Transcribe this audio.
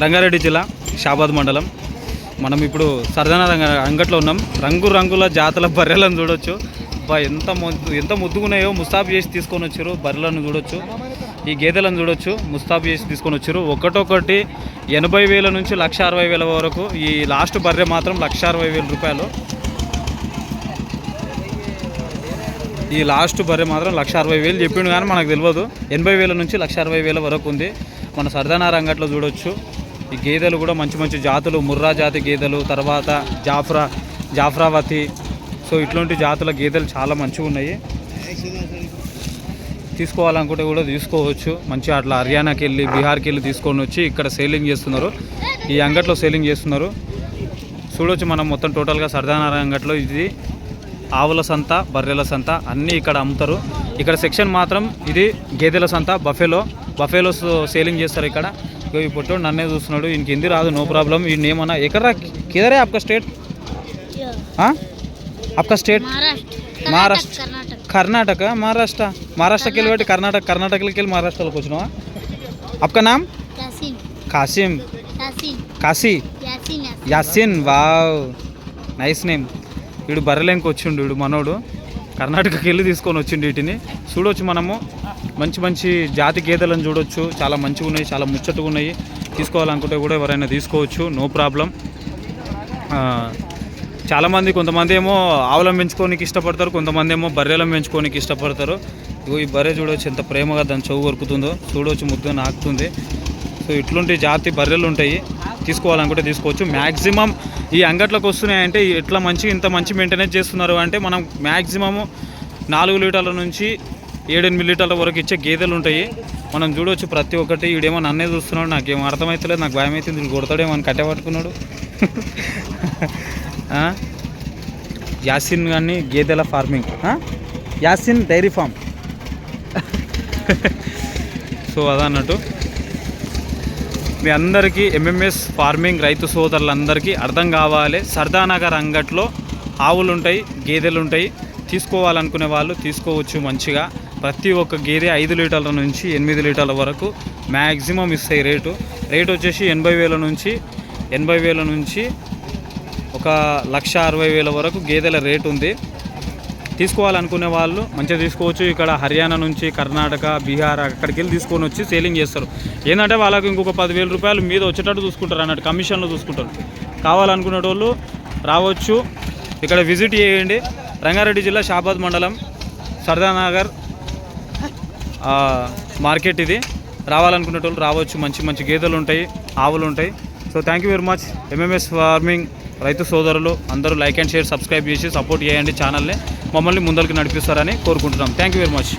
రంగారెడ్డి జిల్లా షాబాద్ మండలం. మనం ఇప్పుడు సరదాన రంగ అంగట్లో ఉన్నాం. రంగు రంగుల జాతుల బర్రెలను చూడొచ్చు. బా ఎంత ముద్దు ఎంత ముద్దుగున్నాయో ముస్తాబు చేసి తీసుకొని వచ్చారు బర్రెలను చూడొచ్చు. ఈ గేదెలను చూడొచ్చు ముస్తాబు చేసి తీసుకొని వచ్చారు. ఒకటొకటి ఎనభై వేల నుంచి లక్ష అరవై వేల వరకు ఈ లాస్ట్ బర్రె మాత్రం లక్ష అరవై వేల రూపాయలు. ఈ లాస్ట్ బర్రె మాత్రం లక్ష అరవై వేలు చెప్పిండు కానీ మనకు తెలియదు ఎనభై వేల నుంచి లక్ష అరవై వేల వరకు ఉంది. మన సర్దానార్ రంగట్లో చూడొచ్చు. ఈ గేదెలు కూడా మంచి మంచి జాతులు ముర్రా జాతి గేదెలు తర్వాత జాఫ్రా జాఫ్రావతి. సో ఇట్లాంటి జాతుల గేదెలు చాలా మంచిగా ఉన్నాయి. తీసుకోవాలనుకుంటే కూడా తీసుకోవచ్చు. మంచిగా అట్లా హర్యానాకి వెళ్ళి బీహార్కి వెళ్ళి తీసుకొని వచ్చి ఇక్కడ సేలింగ్ చేస్తున్నారు. ఈ అంగట్లో సేలింగ్ చేస్తున్నారు. చూడొచ్చు మనం మొత్తం టోటల్గా సరదానారాయణ అంగట్లో ఇది ఆవుల సంత బర్రెల సంత అన్నీ ఇక్కడ అమ్ముతారు. ఇక్కడ సెక్షన్ మాత్రం ఇది గేదెల సంత బఫేలో. బఫేలో సేలింగ్ చేస్తారు ఇక్కడ. ఇగో ఈ నన్నే చూస్తున్నాడు. ఈయనకి ఎందుకు రాదు నో ప్రాబ్లం. ఈయన ఏమన్నా ఎక్కడ కిదరే అప్క స్టేట్? అప్క స్టేట్? మహారాష్ట్ర. కర్ణాటక మహారాష్ట్ర. మహారాష్ట్రకి వెళ్ళి పెట్టి కర్ణాటక. కర్ణాటకలకి వెళ్ళి మహారాష్ట్రలోకి వచ్చినావా? అప్క నామ్? Kasim. Kashi. Yasin wow. Nice name. వీడు బర్రెలేంకి వచ్చిండు వీడు మనోడు. కర్ణాటకకి వెళ్ళి తీసుకొని వచ్చిండు వీటిని. చూడొచ్చు మనము. మంచి మంచి జాతి గేదెలను చూడొచ్చు. చాలా మంచిగా ఉన్నాయి చాలా ముచ్చటగా ఉన్నాయి. తీసుకోవాలనుకుంటే కూడా ఎవరైనా తీసుకోవచ్చు. No problem. చాలామంది కొంతమంది ఏమో ఆవులను పెంచుకోనికి ఇష్టపడతారు కొంతమంది ఏమో బర్రెలను పెంచుకోనికి ఇష్టపడతారు. ఈ బర్రె చూడొచ్చు ఎంత ప్రేమగా దాని చెవు కొరుకుతుందో. చూడవచ్చు ముద్దుగా నాకుతుంది. సో ఇట్లాంటి జాతి బర్రెలు ఉంటాయి. తీసుకోవాలనుకుంటే తీసుకోవచ్చు. మ్యాక్సిమం ఈ అంగట్లోకి వస్తున్నాయంటే ఎట్లా మంచి ఇంత మంచి మెయింటెనెన్స్ చేస్తున్నారు అంటే మనం మ్యాక్సిమము నాలుగు లీటర్ల నుంచి ఏడెనిమిది లీటర్ల వరకు ఇచ్చే గేదెలు ఉంటాయి. మనం చూడవచ్చు ప్రతి ఒక్కటి. వీడేమో నన్నే చూస్తున్నాడు నాకేం అర్థమవుతలేదు నాకు భయం అవుతుంది వీడు కొడతాడేమో అని కట్టె పట్టుకున్నాడు యాసిన్ కానీ గేదెల farming. Yasin dairy farm so అదన్నట్టు. మీ అందరికీ ఎంఎంఎస్ ఫార్మింగ్ రైతు సోదరులందరికీ అర్థం కావాలి. సర్దానగర్ అంగట్లో ఆవులు ఉంటాయి గేదెలు ఉంటాయి తీసుకోవాలనుకునే వాళ్ళు తీసుకోవచ్చు మంచిగా. ప్రతి ఒక్క గేదె ఐదు లీటర్ల నుంచి ఎనిమిది లీటర్ల వరకు మ్యాక్సిమం ఇస్తాయి రేటు. రేట్ వచ్చేసి ఎనభై వేల నుంచి ఎనభై వేల నుంచి ఒక లక్ష అరవై వేల వరకు గేదెల రేటు ఉంది. తీసుకోవాలనుకునే వాళ్ళు మంచిగా తీసుకోవచ్చు. ఇక్కడ హర్యానా నుంచి కర్ణాటక బీహార్ అక్కడికి వెళ్ళి తీసుకొని వచ్చి సేలింగ్ చేస్తారు. ఏంటంటే వాళ్ళకి ఇంకొక పదివేల రూపాయలు మీద వచ్చేటట్టు చూసుకుంటారు అన్నట్టు కమిషన్లో చూసుకుంటారు. కావాలనుకునే వాళ్ళు రావచ్చు. ఇక్కడ విజిట్ చేయండి. రంగారెడ్డి జిల్లా షాబాద్ మండలం సర్దానగర్ మార్కెట్ ఇది. రావాలనుకునేటోళ్ళు రావచ్చు. మంచి మంచి గేదెలు ఉంటాయి ఆవులు ఉంటాయి. So thank you very much MMS farming రైతు సోదరులు అందరూ లైక్ అండ్ షేర్ సబ్స్క్రైబ్ చేసి సపోర్ట్ చేయండి ఛానల్ని మమ్మల్ని ముందరికి నడిపిస్తారని కోరుకుంటున్నాం. Thank you very much